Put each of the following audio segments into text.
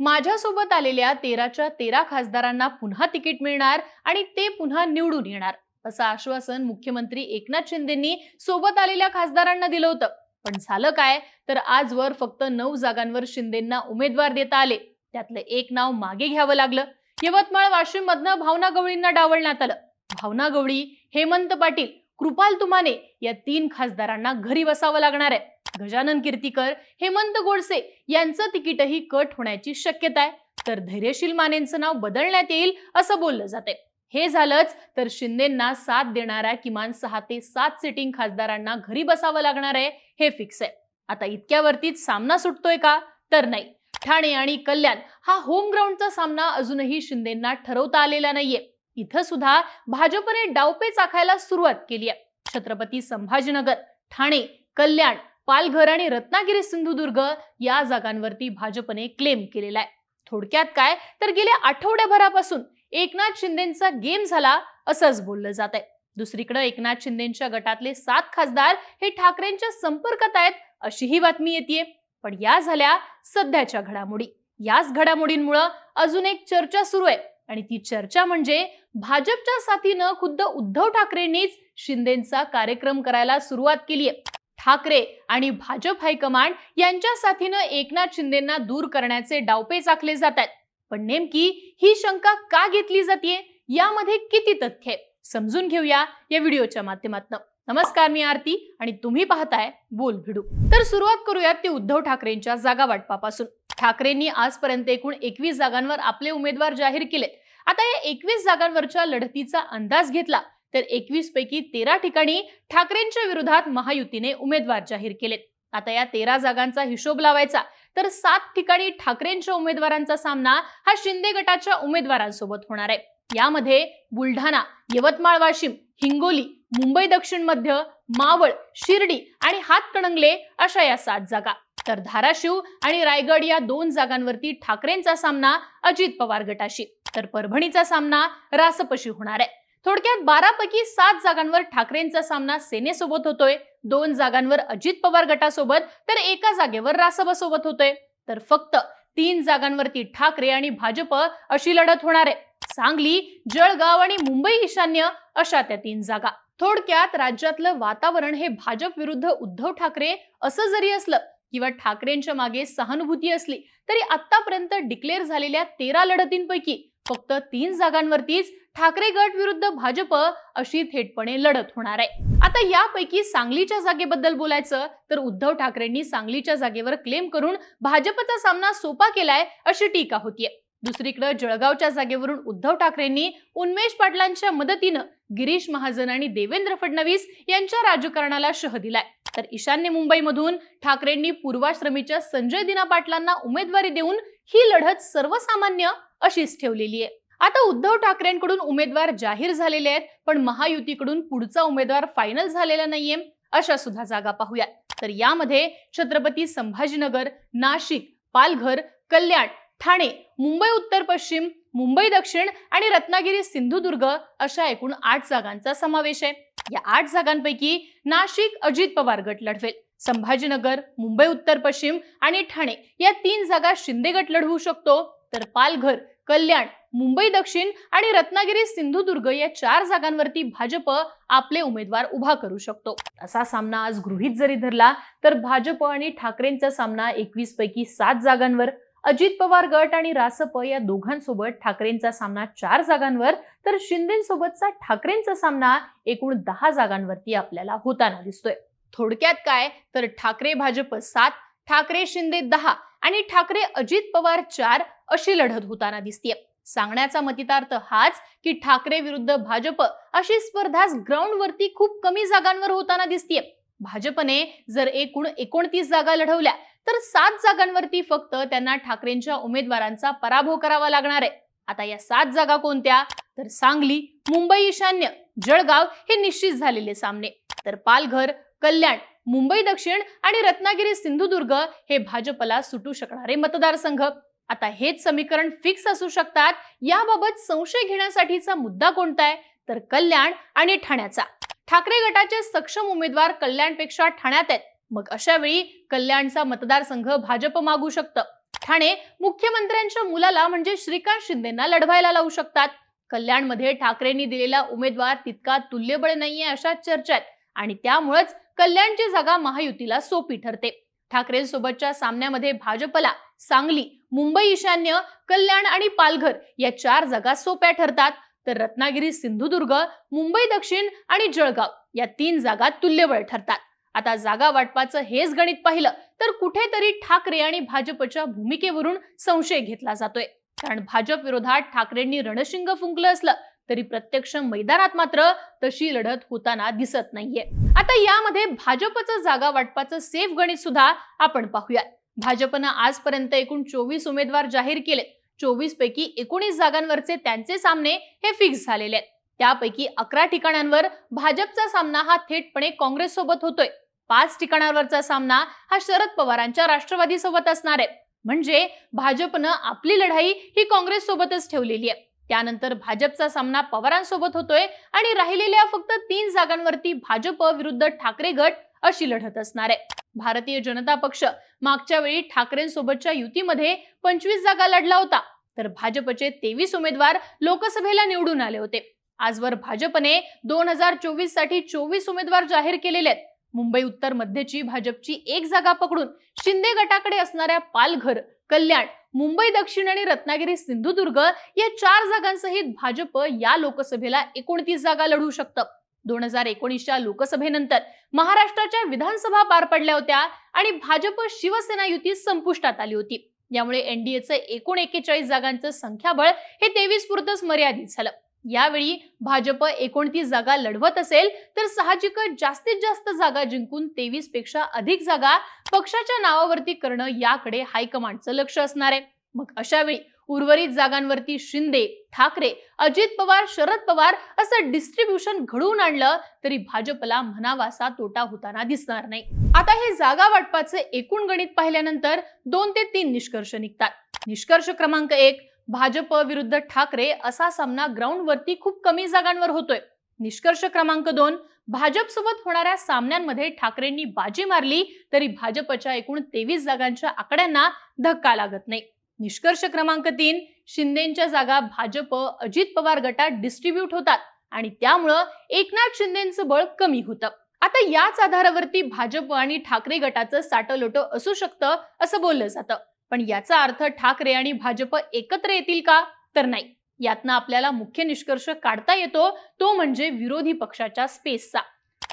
माझ्यासोबत आलेल्या तेराच्या तेरा खासदारांना पुन्हा तिकीट मिळणार आणि ते पुन्हा निवडून येणार असं आश्वासन मुख्यमंत्री एकनाथ शिंदेंनी सोबत आलेल्या खासदारांना दिलं होतं. पण झालं काय? तर आजवर फक्त नऊ जागांवर शिंदेंना उमेदवार देता आले. त्यातलं एक नाव मागे घ्यावं लागलं. यवतमाळ वाशिम मधनं भावना गवळींना डावलण्यात आलं. भावना गवळी हेमंत पाटील कृपाल तुमाने या तीन खासदारांना घरी बसावं लागणार आहे. गजानन कीर्तीकर हेमंत गोडसे यांचं तिकीटही कट होण्याची शक्यता आहे. तर धैर्यशील मानेंचं नाव बदलण्यात येईल असं बोललं जाते हे झालंच तर शिंदेंना साथ देणाऱ्या किमान सहा ते सात सिटिंग खासदारांना घरी बसावं लागणार आहे हे फिक्स आहे. आता इतक्यावरतीच सामना सुटतोय का? तर नाही. ठाणे आणि कल्याण हा होम ग्राउंडचा सामना अजूनही शिंदेंना ठरवता आलेला नाहीये. इथं सुद्धा भाजपने डावपेच आखायला सुरुवात केली आहे. छत्रपती संभाजीनगर ठाणे कल्याण पालघर आणि रत्नागिरी सिंधुदुर्ग या जागांवरती भाजपने क्लेम केलेला आहे. थोडक्यात काय? तर गेल्या आठवड्याभरापासून एकनाथ शिंदेचा गेम झाला असंच बोललं जात आहे. दुसरीकडे एकनाथ शिंदेच्या गटातले सात खासदार हे ठाकरेंच्या संपर्कात आहेत अशीही बातमी येते पण या झाल्या सध्याच्या घडामोडी. याच घडामोडींमुळं अजून एक चर्चा सुरू आहे. आणि ती चर्चा म्हणजे भाजपच्या साथीनं खुद्द उद्धव ठाकरेंनीच शिंदेचा कार्यक्रम करायला सुरुवात केली आहे ठाकरे आणि भाजप हायकमांड यांच्या साथीनं एकनाथ शिंदेना दूर करण्याचे डावपे चाकले जात आहेत पण नेमकी ही शंका का घेतली जाते यामध्ये किती तथ्य आहे समजून घेऊया या व्हिडिओच्या माध्यमातून. नमस्कार मी आरती आणि तुम्ही पाहताय बोल भिडू. तर सुरुवात करूयात ते उद्धव ठाकरेंच्या जागा वाटपापासून ठाकरेंनी आजपर्यंत एकूण एकवीस जागांवर आपले उमेदवार जाहीर केलेत. आता या एकवीस जागांवरच्या लढतीचा अंदाज घेतला तर एकवीस पैकी तेरा ठिकाणी ठाकरेंच्या विरोधात महायुतीने उमेदवार जाहीर केलेत आता या तेरा जागांचा हिशोब लावायचा तर सात ठिकाणी ठाकरेंच्या उमेदवारांचा सामना हा शिंदे गटाच्या उमेदवारांसोबत होणार आहे. यामध्ये बुलढाणा यवतमाळ वाशिम हिंगोली मुंबई दक्षिण मध्य मावळ शिर्डी आणि हातकणंगले अशा या सात जागा. तर धाराशिव आणि रायगड या दोन जागांवरती ठाकरेंचा सामना अजित पवार गटाशी. तर परभणीचा सामना रासपशी होणार आहे. थोडक्यात बारा पैकी सात जागांवर ठाकरेंचा सामना सेनेसोबत होतोय. दोन जागांवर अजित पवार गटासोबत तर एका जागेवर रासपसोबत होतोय. तर फक्त तीन जागांवरती ठाकरे आणि भाजप अशी लढत होणार आहे. सांगली जळगाव आणि मुंबई ईशान्य अशा त्या तीन जागा. थोडक्यात राज्यातलं वातावरण हे भाजप विरुद्ध उद्धव ठाकरे असं जरी असलं किंवा ठाकरेंच्या मागे सहानुभूती असली तरी आतापर्यंत डिक्लेअर झालेल्या तेरा लढतींपैकी फक्त तीन जागांवरतीच ठाकरे गट विरुद्ध भाजप अशी थेटपणे लढत होणार आहे. आता यापैकी सांगलीच्या जागेबद्दल बोलायचं तर उद्धव ठाकरेंनी सांगलीच्या जागेवर क्लेम करून भाजपचा सामना सोपा केलाय अशी टीका होतीये. दुसरीकडे जळगावच्या जागेवरून उद्धव ठाकरेंनी उन्मेष पाटलांच्या मदतीनं गिरीश महाजन आणि देवेंद्र फडणवीस यांच्या राजकारणाला शह दिलाय. तर ईशान्य मुंबईमधून ठाकरेंनी पूर्वाश्रमीच्या संजय दिना पाटलांना उमेदवारी देऊन ही लढत सर्वसामान्य अशीच ठेवलेली आहे आता उद्धव ठाकरेंकडून उमेदवार जाहीर झालेले आहेत पण महायुतीकडून पुढचा उमेदवार फायनल झालेला नाहीये. अशा सुद्धा जागा पाहूयात. तर यामध्ये छत्रपती संभाजीनगर नाशिक पालघर कल्याण ठाणे मुंबई उत्तर पश्चिम मुंबई दक्षिण आणि रत्नागिरी सिंधुदुर्ग अशा एकूण आठ जागांचा समावेश आहे. या आठ जागांपैकी नाशिक अजित पवार गट लढवेल. संभाजीनगर मुंबई उत्तर पश्चिम आणि ठाणे या तीन जागा शिंदे गट लढवू शकतो. तर पालघर कल्याण मुंबई दक्षिण आणि रत्नागिरी सिंधुदुर्ग या चार जागांवरती भाजप आपले उमेदवार उभा करू शकतो. असा सामना आज गृहित जरी धरला तर भाजप आणि ठाकरेंचा सामना एकवीस पैकी सात जागांवर अजित पवार गट आणि रासप या दोघांसोबत ठाकरेंचा सामना चार जागांवर तर शिंदेसोबतचा ठाकरेंचा सामना एकूण दहा जागांवरती आपल्याला होताना दिसतोय. थोडक्यात काय? तर ठाकरे भाजप सात ठाकरे शिंदे दहा आणि ठाकरे अजित पवार चार अशी लढत होताना दिसतीये. सांगण्याचा मतितार्थ हाच की ठाकरे विरुद्ध भाजप अशी स्पर्धा ग्राउंडवरती खूप कमी जागांवर होताना दिसतीये. भाजपने जर एकूण एकोणतीस जागा लढवल्या तर सात जागांवरती फक्त त्यांना ठाकरेंच्या उमेदवारांचा पराभव करावा लागणार आहे. आता या सात जागा कोणत्या? तर सांगली मुंबई ईशान्य जळगाव हे निश्चित झालेले सामने. तर पालघर कल्याण मुंबई दक्षिण आणि रत्नागिरी सिंधुदुर्ग हे भाजपला सुटू शकणारे मतदारसंघ. आता हेच समीकरण फिक्स असू शकतात. याबाबत संशय घेण्यासाठीचा मुद्दा कोणता आहे? तर कल्याण आणि ठाण्याचा. ठाकरे गटाचे सक्षम उमेदवार कल्याणपेक्षा ठाण्यात आहेत. मग अशा वेळी कल्याणचा मतदारसंघ भाजप मागू शकतं. ठाणे मुख्यमंत्र्यांच्या मुलाला म्हणजे श्रीकांत शिंदेना लढवायला लावू शकतात. कल्याणमध्ये ठाकरेंनी दिलेला उमेदवार तितका तुल्यबळ नाहीये अशा चर्चा आहेत आणि त्यामुळेच कल्याणची जागा महायुतीला सोपी ठरते. ठाकरेंसोबतच्या सामन्यामध्ये भाजपला सांगली मुंबई ईशान्य कल्याण आणि पालघर या चार जागा सोप्या ठरतात. तर रत्नागिरी सिंधुदुर्ग मुंबई दक्षिण आणि जळगाव या तीन जागा तुल्यबळ ठरतात. आता जागा वाटपाचं हेच गणित पाहिलं तर कुठेतरी ठाकरे आणि भाजपच्या भूमिकेवरून संशय घेतला जातोय. कारण भाजप विरोधात ठाकरेंनी रणशिंग फुंकलं असलं तरी प्रत्यक्ष मैदानात मात्र तशी लढत होताना दिसत नाहीये. आता यामध्ये भाजपचं जागा वाटपाचं सेफ गणित सुद्धा आपण पाहूयात. भाजपनं आजपर्यंत एकूण चोवीस उमेदवार जाहीर केले चोवीस पैकी एकोणीस जागांवरचे त्यांचे सामने हे फिक्स झालेले आहेत. त्यापैकी अकरा ठिकाणांवर भाजपचा सामना हा थेटपणे काँग्रेस सोबत होतोय. पाच ठिकाणांवरचा सामना हा शरद पवारांच्या राष्ट्रवादी सोबत असणार आहे. म्हणजे भाजपनं आपली लढाई ही काँग्रेस सोबतच ठेवलेली आहे. त्यानंतर भाजपचा सामना पवारांसोबत होतोय आणि राहिलेल्या फक्त तीन जागांवरती भाजप विरुद्ध ठाकरे गट अशी लढत असणार आहे. भारतीय जनता पक्ष मागच्या वेळी ठाकरेंसोबतच्या युतीमध्ये पंचवीस जागा लढला होता तर भाजपचे तेवीस उमेदवार लोकसभेला निवडून आले होते. आजवर भाजपने दोन हजार चोवीससाठी चोवीस उमेदवार जाहीर केलेले आहेत. मुंबई उत्तर मध्यची भाजपची एक जागा पकडून शिंदे गटाकडे असणाऱ्या पालघर कल्याण मुंबई दक्षिण आणि रत्नागिरी सिंधुदुर्ग या चार जागांसहित भाजप या लोकसभेला एकोणतीस जागा लढू शकतं. दोन हजार एकोणीसच्या लोकसभेनंतर महाराष्ट्राच्या विधानसभा पार पडल्या होत्या आणि भाजप शिवसेना युती संपुष्टात आली होती. यामुळे एनडीएचं एकूण एकेचाळीस जागांचं संख्याबळ हे तेवीस पुरतच मर्यादित झालं. यावेळी भाजप एकोणतीस जागा लढवत असेल तर साहजिकच जास्तीत जास्त जागा जिंकून तेवीसपेक्षा अधिक जागा पक्षाच्या नावावरती करणं याकडे हायकमांडचं लक्ष असणार आहे. मग अशावेळी उर्वरित जागांवरती शिंदे ठाकरे अजित पवार शरद पवार असं डिस्ट्रीब्युशन घडवून आणलं तरी भाजपला म्हणावासा तोटा होताना दिसणार नाही. आता हे जागा वाटपाचे एकूण गणित पाहिल्यानंतर दोन ते तीन निष्कर्ष निघतात. निष्कर्ष क्रमांक एक भाजप विरुद्ध ठाकरे असा सामना ग्राउंडवरती खूप कमी जागांवर होतोय. निष्कर्ष क्रमांक दोन भाजप सोबत होणाऱ्या सामन्यांमध्ये ठाकरेंनी बाजी मारली तरी भाजपच्या एकूण तेवीस जागांच्या आकड्यांना धक्का लागत नाही. निष्कर्ष क्रमांक तीन शिंदेच्या जागा भाजप अजित पवार गटात डिस्ट्रीब्यूट होतात आणि त्यामुळं एकनाथ शिंदेचं बळ कमी होतं. आता याच आधारावरती भाजप आणि ठाकरे गटाचं साटलोटो असू शकतं असं बोललं जातं. पण याचा अर्थ ठाकरे आणि भाजप एकत्र येतील का? तर नाही. यातनं आपल्याला मुख्य निष्कर्ष काढता येतो तो म्हणजे विरोधी पक्षाच्या स्पेसचा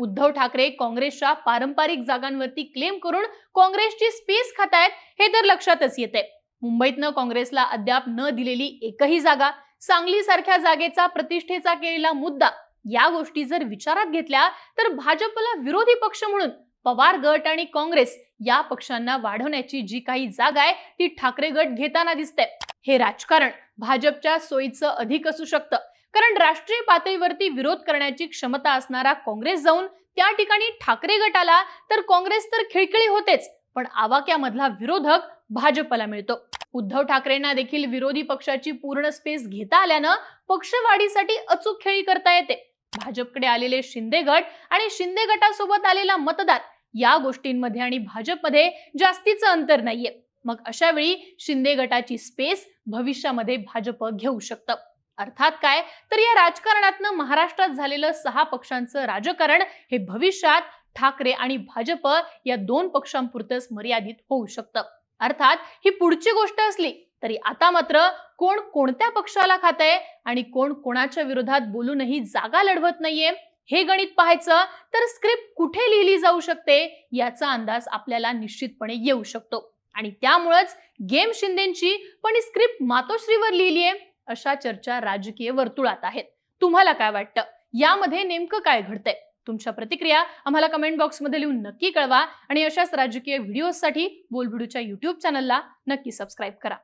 उद्धव ठाकरे काँग्रेसच्या पारंपरिक जागांवरती क्लेम करून काँग्रेसची स्पेस खातायत हे तर लक्षातच येते मुंबईतनं काँग्रेसला अद्याप न दिलेली एकही जागा सांगली सारख्या जागेचा प्रतिष्ठेचा केलेला मुद्दा या गोष्टी जर विचारात घेतल्या तर भाजपला विरोधी पक्ष म्हणून पवार गट आणि काँग्रेस या पक्षांना वाढवण्याची जी काही जागा आहे ती ठाकरे गट घेताना दिसते. हे राजकारण भाजपच्या सोयीचं अधिक असू शकतं. कारण राष्ट्रीय पातळीवरती विरोध करण्याची क्षमता असणारा काँग्रेस जाऊन त्या ठिकाणी ठाकरे गटाला तर काँग्रेस तर खिळखिळी होतेच पण आवाक्यामधला विरोधक भाजपला मिळतो. उद्धव ठाकरेंना देखील विरोधी पक्षाची पूर्ण स्पेस घेता आल्यानं पक्षवाढीसाठी अचूक खेळी करता येते. भाजपकडे आलेले शिंदे गट आणि शिंदे गटासोबत आलेला मतदार या गोष्टींमध्ये आणि भाजपमध्ये जास्तीचं अंतर नाहीये. मग अशा वेळी शिंदे गटाची स्पेस भविष्यामध्ये भाजप घेऊ शकतं. अर्थात काय? तर या राजकारणातनं महाराष्ट्रात झालेलं सहा पक्षांचं राजकारण हे भविष्यात ठाकरे आणि भाजप या दोन पक्षांपुरतच मर्यादित होऊ शकतं. अर्थात ही पुढची गोष्ट असली तरी आता मात्र कोण कोणत्या पक्षाला खातंय आणि कोण कोणाच्या विरोधात बोलूनही जागा लढवत नाहीये? हे गणित पाहायचं तर स्क्रिप्ट कुठे लिहिली जाऊ शकते याचा अंदाज आपल्याला निश्चितपणे येऊ शकतो. आणि त्यामुळेच गेम शिंदेची पण स्क्रिप्ट मातोश्रीवर लिहिली आहे अशा चर्चा राजकीय वर्तुळात आहेत. तुम्हाला काय वाटतं? यामध्ये नेमकं काय घडतंय? तुमच्या प्रतिक्रिया आम्हाला कमेंट बॉक्समध्ये लिहून नक्की कळवा आणि अशाच राजकीय व्हिडिओसाठी बोलबिडूच्या युट्यूब चॅनलला नक्की सबस्क्राईब करा.